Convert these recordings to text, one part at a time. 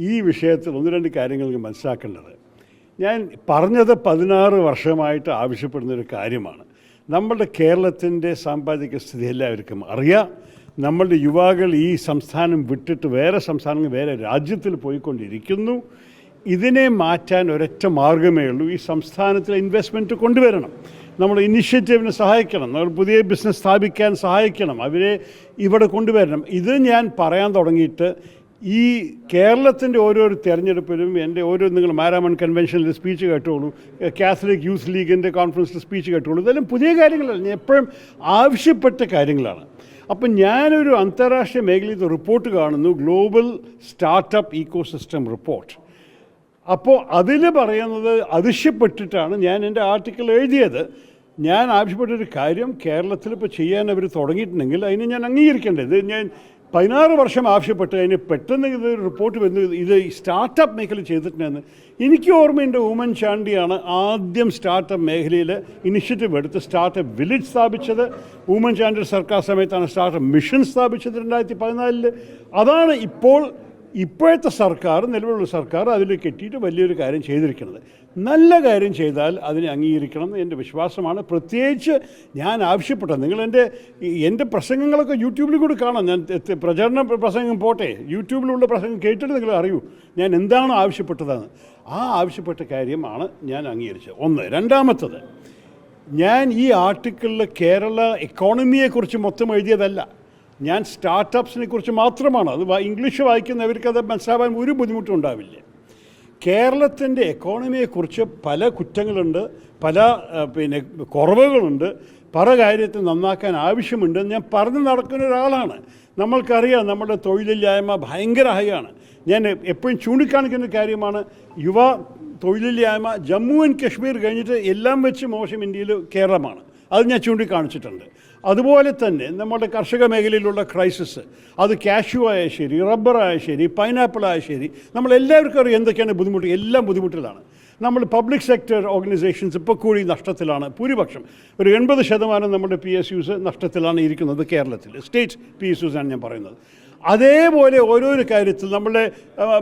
ഈ വിഷയത്തിൽ ഒന്ന് രണ്ട് കാര്യങ്ങൾ മനസ്സിലാക്കേണ്ടത്. ഞാൻ പറഞ്ഞത് പതിനാറ് വർഷമായിട്ട് ആവശ്യപ്പെടുന്നൊരു കാര്യമാണ്. നമ്മളുടെ കേരളത്തിന്റെ സാമ്പത്തിക സ്ഥിതി എല്ലാവർക്കും അറിയാം. നമ്മളുടെ യുവാക്കൾ ഈ സംസ്ഥാനം വിട്ടിട്ട് വേറെ സംസ്ഥാനങ്ങൾ വേറെ രാജ്യത്തിൽ പോയിക്കൊണ്ടിരിക്കുന്നു. ഇതിനെ മാറ്റാൻ ഒരൊറ്റ മാർഗമേ ഉള്ളൂ. ഈ സംസ്ഥാനത്തിലെ ഇൻവെസ്റ്റ്മെന്റ് കൊണ്ടുവരണം. നമ്മൾ ഇനിഷ്യേറ്റീവിനെ സഹായിക്കണം. നമ്മൾ പുതിയ ബിസിനസ് സ്ഥാപിക്കാൻ സഹായിക്കണം. അവരെ ഇവിടെ കൊണ്ടുവരണം. ഇത് ഞാൻ പറയാൻ തുടങ്ങിയിട്ട് ഈ കേരളത്തിന്റെ ഓരോരോ തെരഞ്ഞെടുപ്പിലും എന്റെ ഓരോ നിങ്ങൾ മാരാമൺ കൺവെൻഷനിൽ സ്പീച്ച് കേട്ടോളൂ കാത്തലിക് യൂത്ത് ലീഗിന്റെ കോൺഫറൻസിൽ സ്പീച്ച് കേട്ടോളൂ ഇതെല്ലാം പുതിയ കാര്യങ്ങളല്ല ഞാൻ എപ്പോഴും ആവശ്യപ്പെട്ട കാര്യങ്ങളാണ്. അപ്പം ഞാനൊരു അന്താരാഷ്ട്ര മേഖലയിൽ റിപ്പോർട്ട് കാണുന്നു global startup Eeco system report അപ്പോൾ അതിൽ പറയുന്നത് അതിശയപ്പെട്ടിട്ടാണ് ഞാൻ എന്റെ ആർട്ടിക്കിൾ എഴുതിയത്. ഞാൻ ആവശ്യപ്പെട്ടൊരു കാര്യം കേരളത്തിൽ ഇപ്പോൾ ചെയ്യാൻ അവർ തുടങ്ങിയിട്ടുണ്ടെങ്കിൽ അതിന് ഞാൻ അംഗീകരിക്കേണ്ടത്. ഞാൻ പതിനാറ് വർഷം ആവശ്യപ്പെട്ട് അതിന് പെട്ടെന്ന് ഇത് റിപ്പോർട്ട് വന്നു ഇത് സ്റ്റാർട്ടപ്പ് മേഖല ചെയ്തിട്ടുണ്ടെന്ന് എനിക്ക് ഓർമ്മയുണ്ട് ഉമ്മൻ ചാണ്ടിയാണ് ആദ്യം സ്റ്റാർട്ടപ്പ് മേഖലയിൽ ഇനിഷ്യേറ്റീവ് എടുത്ത് സ്റ്റാർട്ടപ്പ് വില്ലേജ് സ്ഥാപിച്ചത്. ഉമ്മൻ ചാണ്ടി സർക്കാർ സമയത്താണ് സ്റ്റാർട്ടപ്പ് മിഷൻ സ്ഥാപിച്ചത് രണ്ടായിരത്തി പതിനാലിൽ അതാണ് ഇപ്പോൾ ഇപ്പോഴത്തെ സർക്കാർ നിലവിലുള്ള സർക്കാർ അതിൽ കെട്ടിയിട്ട് വലിയൊരു കാര്യം ചെയ്തിരിക്കുന്നത്. നല്ല കാര്യം ചെയ്താൽ അതിനെ അംഗീകരിക്കണം എന്ന് എന്റെ വിശ്വാസമാണ്. പ്രത്യേകിച്ച് ഞാൻ ആവശ്യപ്പെട്ടത് നിങ്ങൾ എന്റെ എന്റെ പ്രസംഗങ്ങളൊക്കെ യൂട്യൂബിൽ കൂടി കാണാം. ഞാൻ പ്രചരണ പ്രസംഗം പോട്ടെ. യൂട്യൂബിലുള്ള പ്രസംഗം കേട്ടിട്ട് നിങ്ങൾ അറിയൂ ഞാൻ എന്താണ് ആവശ്യപ്പെട്ടതെന്ന്. ആ ആവശ്യപ്പെട്ട കാര്യമാണ് ഞാൻ അംഗീകരിച്ചത്. ഒന്ന്. രണ്ടാമത്തത് ഞാൻ ഈ ആർട്ടിക്കിളിൽ കേരള എക്കോണമിയെക്കുറിച്ച് മൊത്തം എഴുതിയതല്ല. ഞാൻ സ്റ്റാർട്ടപ്സിനെ കുറിച്ച് മാത്രമാണ്. അത് ഇംഗ്ലീഷ് വായിക്കുന്നവർക്ക് അത് മനസ്സിലാവാൻ ഒരു ബുദ്ധിമുട്ടും ഉണ്ടാവില്ല. കേരളത്തിന്റെ എക്കോണമിയെക്കുറിച്ച് പല കുറ്റങ്ങളുണ്ട് പല പിന്നെ കുറവുകളുണ്ട്. പല കാര്യത്തിൽ നന്നാക്കാൻ ആവശ്യമുണ്ടെന്ന് ഞാൻ പറഞ്ഞു നടക്കുന്ന ഒരാളാണ്. നമ്മൾക്കറിയാം നമ്മുടെ തൊഴിലില്ലായ്മ ഭയങ്കര ഹൈയാണ്. ഞാൻ എപ്പോഴും ചൂണ്ടിക്കാണിക്കുന്ന കാര്യമാണ് യുവ തൊഴിലില്ലായ്മ ജമ്മു ആൻഡ് കശ്മീർ കഴിഞ്ഞിട്ട് എല്ലാം വെച്ച് മോശം ഇന്ത്യയിൽ കേരളമാണ്. അത് ഞാൻ ചൂണ്ടിക്കാണിച്ചിട്ടുണ്ട്. അതുപോലെ തന്നെ നമ്മുടെ കർഷക മേഖലയിലുള്ള ക്രൈസിസ് അത് കാഷ്യൂ ആയ ശരി റബ്ബറായ ശരി പൈനാപ്പിൾ ആയ ശരി നമ്മളെല്ലാവർക്കും അറിയാം എന്തൊക്കെയാണ് ബുദ്ധിമുട്ട് എല്ലാം ബുദ്ധിമുട്ടിലാണ്. നമ്മൾ പബ്ലിക് സെക്ടർ ഓർഗനൈസേഷൻസ് ഇപ്പോൾ കൂടി നഷ്ടത്തിലാണ് ഭൂരിപക്ഷം. ഒരു എൺപത് ശതമാനം നമ്മുടെ പി എസ് യുസ് നഷ്ടത്തിലാണ് ഇരിക്കുന്നത് കേരളത്തിൽ. സ്റ്റേറ്റ് പി എസ് യുസ് ആണ് ഞാൻ പറയുന്നത്. അതേപോലെ ഓരോരോ കാര്യത്തിൽ നമ്മുടെ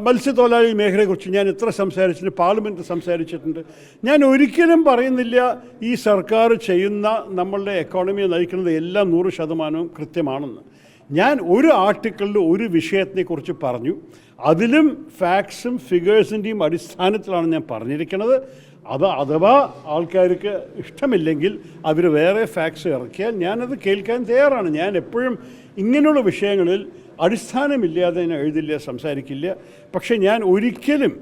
മത്സ്യത്തൊഴിലാളി മേഖലയെക്കുറിച്ച് ഞാൻ എത്ര സംസാരിച്ചിട്ടുണ്ട് പാർലമെന്റ് സംസാരിച്ചിട്ടുണ്ട്. ഞാൻ ഒരിക്കലും പറയുന്നില്ല ഈ സർക്കാർ ചെയ്യുന്ന നമ്മളുടെ എക്കോണമിയെ നയിക്കുന്നത് എല്ലാം നൂറ് ശതമാനവും കൃത്യമാണെന്ന്. ഞാൻ ഒരു ആർട്ടിക്കിളിൽ ഒരു വിഷയത്തിനെക്കുറിച്ച് പറഞ്ഞു. അതിലും ഫാക്ട്സും ഫിഗേഴ്സിന്റെയും അടിസ്ഥാനത്തിലാണ് ഞാൻ പറഞ്ഞിരിക്കുന്നത്. അത് അഥവാ ആൾക്കാർക്ക് ഇഷ്ടമില്ലെങ്കിൽ അവർ വേറെ ഫാക്ട്സ് ഇറക്കിയാൽ ഞാനത് കേൾക്കാൻ തയ്യാറാണ്. ഞാൻ എപ്പോഴും ഇങ്ങനെയുള്ള വിഷയങ്ങളിൽ അടിസ്ഥാനമില്ലാതെ ഞാൻ എഴുതില്ല സംസാരിക്കില്ല. പക്ഷെ ഞാൻ ഒരിക്കലും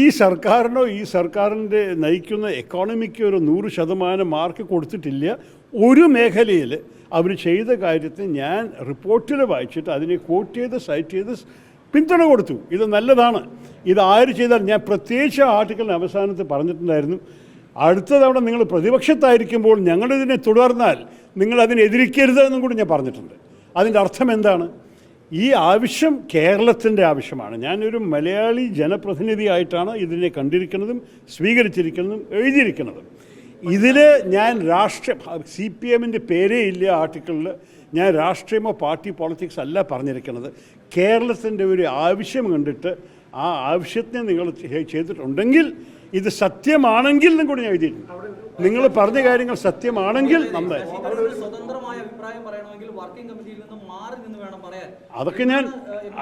ഈ സർക്കാരിനോ ഈ സർക്കാരിന്റെ നയിക്കുന്ന എക്കോണമിക്ക് ഒരു നൂറ് ശതമാനം മാർക്ക് കൊടുത്തിട്ടില്ല. ഒരു മേഖലയിൽ അവർ ചെയ്ത കാര്യത്തെ ഞാൻ റിപ്പോർട്ടിൽ വായിച്ചിട്ട് അതിനെ കോട്ട് ചെയ്ത് സൈറ്റ് ചെയ്ത് പിന്തുണ കൊടുത്തു. ഇത് നല്ലതാണ്. ഇത് ആര് ചെയ്താൽ ഞാൻ പ്രത്യേകിച്ച് ആ ആർട്ടിക്കിളിന് അവസാനത്ത് പറഞ്ഞിട്ടുണ്ടായിരുന്നു. അടുത്ത തവണ നിങ്ങൾ പ്രതിപക്ഷത്തായിരിക്കുമ്പോൾ ഞങ്ങളിതിനെ തുടർന്നാൽ നിങ്ങൾ അതിനെ എന്നും കൂടി ഞാൻ പറഞ്ഞിട്ടുണ്ട്. അതിന്റെ അർത്ഥം എന്താണ്? ഈ ആവശ്യം കേരളത്തിന്റെ ആവശ്യമാണ്. ഞാനൊരു മലയാളി ജനപ്രതിനിധിയായിട്ടാണ് ഇതിനെ കണ്ടിരിക്കുന്നതും സ്വീകരിച്ചിരിക്കുന്നതും എഴുതിയിരിക്കുന്നതും. ഇതിൽ ഞാൻ രാഷ്ട്രീയ സി പി എമ്മിന്റെ പേരേ ഇല്ല ആർട്ടിക്കിളിൽ ഞാൻ രാഷ്ട്രീയമോ പാർട്ടി പോളിറ്റിക്സ് അല്ല പറഞ്ഞിരിക്കുന്നത്. കേരളത്തിന്റെ ഒരു ആവശ്യം കണ്ടിട്ട് ആ ആവശ്യത്തിനെ നിങ്ങൾ ചെയ്തിട്ടുണ്ടെങ്കിൽ ഇത് സത്യമാണെങ്കിൽ എന്നും കൂടി ഞാൻ എഴുതിയിട്ടുണ്ട്. നിങ്ങൾ പറഞ്ഞ കാര്യങ്ങൾ സത്യമാണെങ്കിൽ നന്നായി സ്വതന്ത്രമായ അഭിപ്രായം പറയണമെങ്കിൽ വർക്കിംഗ് കമ്മിറ്റിയിൽ നിന്ന് മാറി നിന്ന് വേണം പറയാൻ. അതൊക്കെ ഞാൻ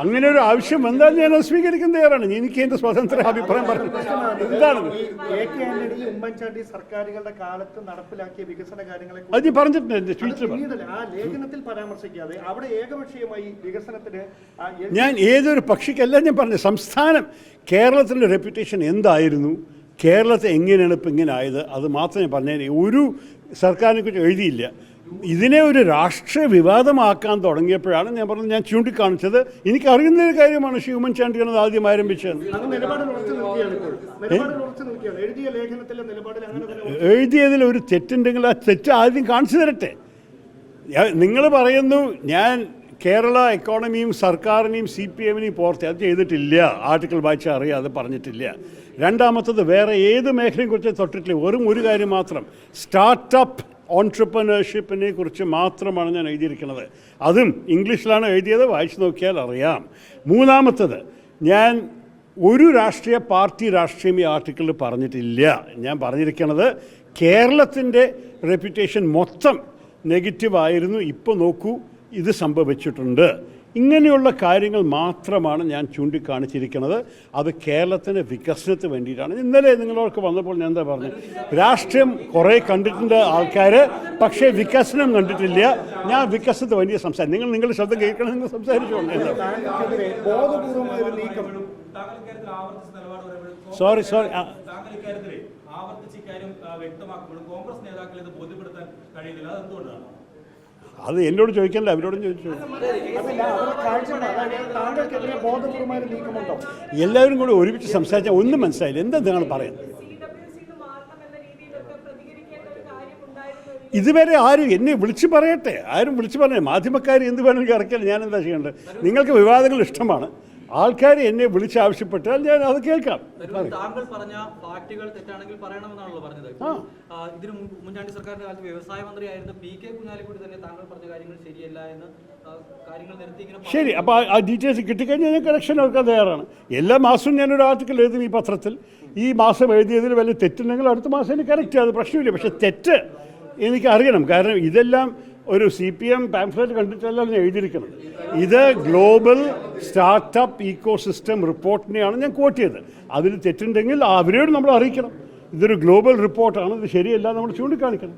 അങ്ങനെ ഒരു ആവശ്യം വന്നാൽ ഞാൻ അത് സ്വീകരിക്കാൻ തയ്യാറാണ്. എനിക്ക് എന്റെ സ്വതന്ത്ര അഭിപ്രായം പറഞ്ഞു. എന്താണ്? ഉമ്മൻചാണ്ടി സർക്കാരുകളുടെ കാലത്ത് നടപ്പിലാക്കിയ വികസന കാര്യങ്ങളെ അത് ഞാൻ പറഞ്ഞിട്ടുണ്ട് ലേഖനത്തിൽ പരാമർശിക്കാതെ അവിടെ ഏകപക്ഷീയമായി വികസനത്തിന് ഞാൻ ഏതൊരു പക്ഷിക്കല്ല ഞാൻ പറഞ്ഞു സംസ്ഥാനം കേരളത്തിന്റെ റെപ്യൂട്ടേഷൻ എന്തായിരുന്നു? കേരളത്തെ എങ്ങനെയാണ് ഇപ്പം ഇങ്ങനെ ആയത് അത് മാത്രമേ പറഞ്ഞതിന് ഒരു സർക്കാരിനെ കുറിച്ച് എഴുതിയില്ല. ഇതിനെ ഒരു രാഷ്ട്രീയ വിവാദമാക്കാൻ തുടങ്ങിയപ്പോഴാണ് ഞാൻ പറഞ്ഞത് ഞാൻ ചൂണ്ടിക്കാണിച്ചത്. എനിക്ക് അറിയുന്ന ഒരു കാര്യമാണ് ഹ്യൂമൻ ഉമ്മൻചാണ്ടിയാണ് അത് ആദ്യം ആരംഭിച്ചത് എഴുതിയതിൽ ഒരു തെറ്റുണ്ടെങ്കിൽ ആ തെറ്റ് ആദ്യം കാണിച്ചു തരട്ടെ. നിങ്ങൾ പറയുന്നു ഞാൻ കേരള എക്കോണമിയും സർക്കാരിനെയും സി പി എമ്മിനെയും പോർത്തി അത് ചെയ്തിട്ടില്ല. ആർട്ടിക്കിൾ വായിച്ച അത് പറഞ്ഞിട്ടില്ല. രണ്ടാമത്തത് വേറെ ഏത് മേഖലയും കുറിച്ച് തൊട്ടിട്ടില്ല. വെറും ഒരു കാര്യം മാത്രം. സ്റ്റാർട്ടപ്പ് ഓൺട്രപ്രനർഷിപ്പിനെ കുറിച്ച് മാത്രമാണ് ഞാൻ എഴുതിയിരിക്കുന്നത്. അതും ഇംഗ്ലീഷിലാണ് എഴുതിയത് വായിച്ചു നോക്കിയാൽ അറിയാം. മൂന്നാമത്തത് ഞാൻ ഒരു രാഷ്ട്രീയ പാർട്ടി രാഷ്ട്രീയം ഈ ആർട്ടിക്കിളിൽ പറഞ്ഞിട്ടില്ല. ഞാൻ പറഞ്ഞിരിക്കുന്നത് കേരളത്തിന്റെ റെപ്യൂട്ടേഷൻ മൊത്തം നെഗറ്റീവായിരുന്നു ഇപ്പോൾ നോക്കൂ ഇത് സംഭവിച്ചിട്ടുണ്ട്. ഇങ്ങനെയുള്ള കാര്യങ്ങൾ മാത്രമാണ് ഞാൻ ചൂണ്ടിക്കാണിച്ചിരിക്കുന്നത്. അത് കേരളത്തിന്റെ വികസനത്തിന് വേണ്ടിയിട്ടാണ്. ഇന്നലെ നിങ്ങളോർക്ക് വന്നപ്പോൾ ഞാൻ എന്താ പറഞ്ഞു? രാഷ്ട്രീയം കുറേ കണ്ടിട്ടുണ്ട് ആൾക്കാർ പക്ഷേ വികസനം കണ്ടിട്ടില്ല. ഞാൻ വികസനത്തിന് വേണ്ടി സംസാരിക്കും നിങ്ങൾ നിങ്ങളുടെ ശബ്ദം കേൾക്കണം നിങ്ങൾ സംസാരിച്ചുകൊണ്ട് സോറി സോറി ആവർത്തിച്ച് ഇക്കാര്യം കോൺഗ്രസ് നേതാക്കളെ ഇത് ബോധ്യപ്പെടുത്താൻ കഴിയുന്നില്ല. അത് എന്തുകൊണ്ടാണ് അത് എന്നോട് ചോദിക്കണ്ട അവരോടും ചോദിച്ചു. എല്ലാവരും കൂടി ഒരുമിച്ച് സംസാരിച്ചാൽ ഒന്നും മനസ്സിലായില്ല. എന്താ നിങ്ങൾ പറയുന്നത്? ഇതുവരെ ആരും എന്നെ വിളിച്ചു പറയട്ടെ? ആരും വിളിച്ചു പറഞ്ഞേ മാധ്യമക്കാർ എന്ത് വേണമെങ്കിൽ ഇറക്കിയാൽ ഞാൻ എന്താ ചെയ്യേണ്ടത്? നിങ്ങൾക്ക് വിവാദങ്ങൾ ഇഷ്ടമാണ്. ആൾക്കാർ എന്നെ വിളിച്ചാവശ്യപ്പെട്ടാൽ ഞാൻ അത് കേൾക്കാം. താങ്കൾ പറഞ്ഞ ഫാക്ടുകൾ തെറ്റാണെങ്കിൽ പറയണമെന്നാണല്ലോ പറഞ്ഞത്. ഇതിന് ഉമ്മൻചാണ്ടി സർക്കാരിന്റെ കാലത്ത് വ്യവസായ മന്ത്രിയായിരുന്ന പി കെ കുഞ്ഞാലിക്കുട്ടി തന്നെ താങ്കൾ പറഞ്ഞ കാര്യങ്ങൾ ശരിയല്ല എന്ന്. ശരി അപ്പോൾ ആ ഡീറ്റെയിൽസ് കിട്ടിക്കഴിഞ്ഞാൽ ഞാൻ കറക്ഷൻ എടുക്കാൻ തയ്യാറാണ്. എല്ലാ മാസവും ഞാനൊരു ആർട്ടിക്കൽ എഴുതും ഈ പത്രത്തിൽ. ഈ മാസം എഴുതിയതിൽ വല്ല തെറ്റുണ്ടെങ്കിൽ അടുത്ത മാസം എനിക്ക് കറക്റ്റ് അത് പ്രശ്നമില്ല. പക്ഷേ തെറ്റ് എനിക്ക് അറിയണം. കാരണം ഇതെല്ലാം ഒരു സി പി എം പാംഫ്ലെറ്റ് കണ്ടിട്ടല്ല ഞാൻ എഴുതിയിരിക്കുന്നത്? ഇത് ഗ്ലോബൽ സ്റ്റാർട്ടപ്പ് ഈക്കോ സിസ്റ്റം റിപ്പോർട്ടിനെയാണ് ഞാൻ കോട്ട് ചെയ്തത്. അതിൽ തെറ്റുണ്ടെങ്കിൽ അവരോട് നമ്മൾ അറിയിക്കണം. ഇതൊരു ഗ്ലോബൽ റിപ്പോർട്ടാണ് ഇത് ശരിയല്ല നമ്മൾ ചൂണ്ടിക്കാണിക്കണം.